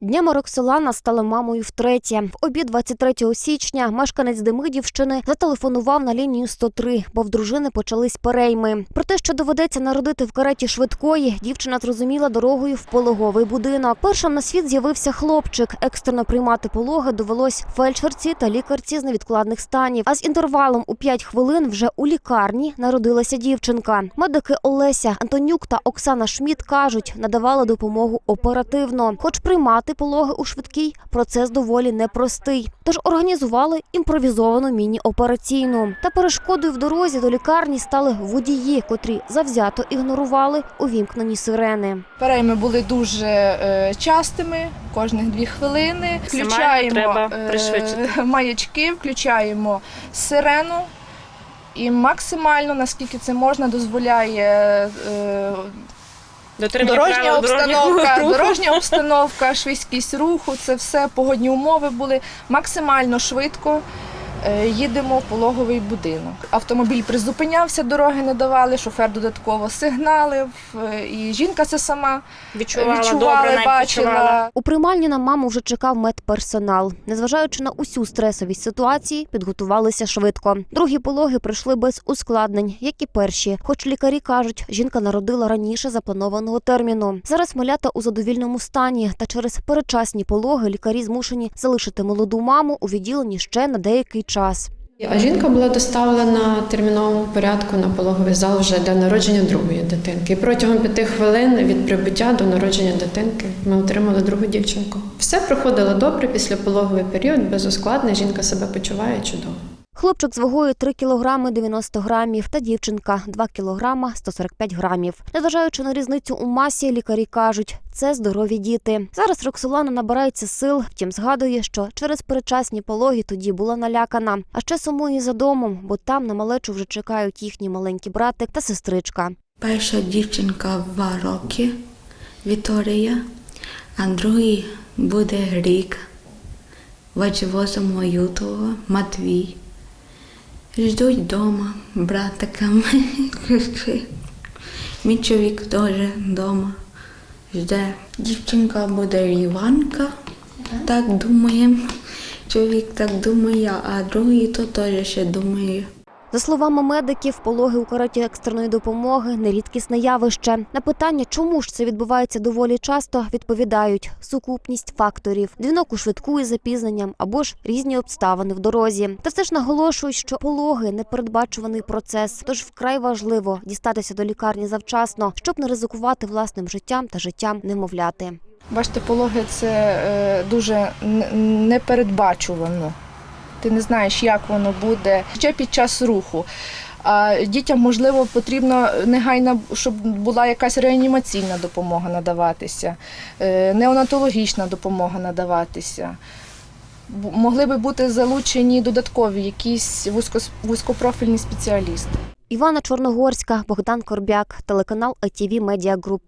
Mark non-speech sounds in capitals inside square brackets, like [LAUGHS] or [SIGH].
Днями Роксолана стала мамою втретє. В обід 23 січня мешканець Демидівщини зателефонував на лінію 103, бо в дружини почались перейми. Про те, що доведеться народити в кареті швидкої, дівчина зрозуміла дорогою в пологовий будинок. Першим на світ з'явився хлопчик. Екстрено приймати пологи довелось фельдшерці та лікарці з невідкладних станів. А з інтервалом у 5 хвилин вже у лікарні народилася дівчинка. Медики Олеся Антонюк та Оксана Шміт кажуть, надавали допомогу оперативно. Хоч приймати пологи у швидкій процес доволі непростий. Тож організували імпровізовану міні-операційну. Та перешкодою в дорозі до лікарні стали водії, котрі завзято ігнорували увімкнені сирени. Перейми були дуже е, частими, кожних дві хвилини. Максимально треба е, пришвидшити. [LAUGHS] маячки, включаємо сирену. І максимально, наскільки це можна, дозволяє е, Дотримання дорожня правил дорожнього обстановка, руху. дорожня [LAUGHS] обстановка, швидкість руху, це все погодні умови були максимально швидко. Е, Їдемо в пологовий будинок. Автомобіль призупинявся, дороги не давали, шофер додатково сигналив, е, і жінка це сама Відчувала, відчувала, добре, бачила. відчувала. У приймальні на маму вже чекав медперсонал. Незважаючи на усю стресовість ситуації, підготувалися швидко. Другі пологи пройшли без ускладнень, як і перші. Хоч лікарі кажуть, жінка народила раніше запланованого терміну. Зараз малята у задовільному стані, та через передчасні пологи лікарі змушені залишити молоду маму у відділенні ще на деякий час. А жінка була доставлена терміновому порядку на пологовий зал вже для народження другої дитинки. І протягом п'яти хвилин від прибуття до народження дитинки ми отримали другу дівчинку. Все проходило добре після пологовий період, без ускладнень. Жінка себе почуває чудово. Хлопчик з вагою 3 кілограми 90 грамів та дівчинка 2 кілограма 145 грамів. Незважаючи на різницю у масі, лікарі кажуть, це здорові діти. Зараз Роксолана набирається сил, втім згадує, що через передчасні пологи тоді була налякана. А ще сумує за домом, бо там на малечу вже чекають їхній маленький братик та сестричка. Перша дівчинка два роки Вікторія, а другий буде рік 28 лютого Матвій. Ждуть вдома братика. Мій чоловік теж вдома жде. Дівчинка буде Іванка, так думаємо. Чоловік так думає, а другий то теж ще думає. За словами медиків, пологи у кареті екстреної допомоги нерідкісне явище. На питання, чому ж це відбувається доволі часто, відповідають сукупність факторів: дзвінок у швидку із запізненням або ж різні обставини в дорозі. Та все ж наголошують, що пологи непередбачуваний процес, тож вкрай важливо дістатися до лікарні завчасно, щоб не ризикувати власним життям та життям немовляти. Бачите, пологи це е, дуже непередбачувано. Ти не знаєш, як воно буде ще під час руху. А дітям, можливо, потрібно негайно, щоб була якась реанімаційна допомога надаватися, е, неонатологічна допомога надаватися. Могли би бути залучені додаткові якісь вузькопрофільні спеціалісти. Івана Чорногорська, Богдан Корбяк, телеканал ITV Media Group.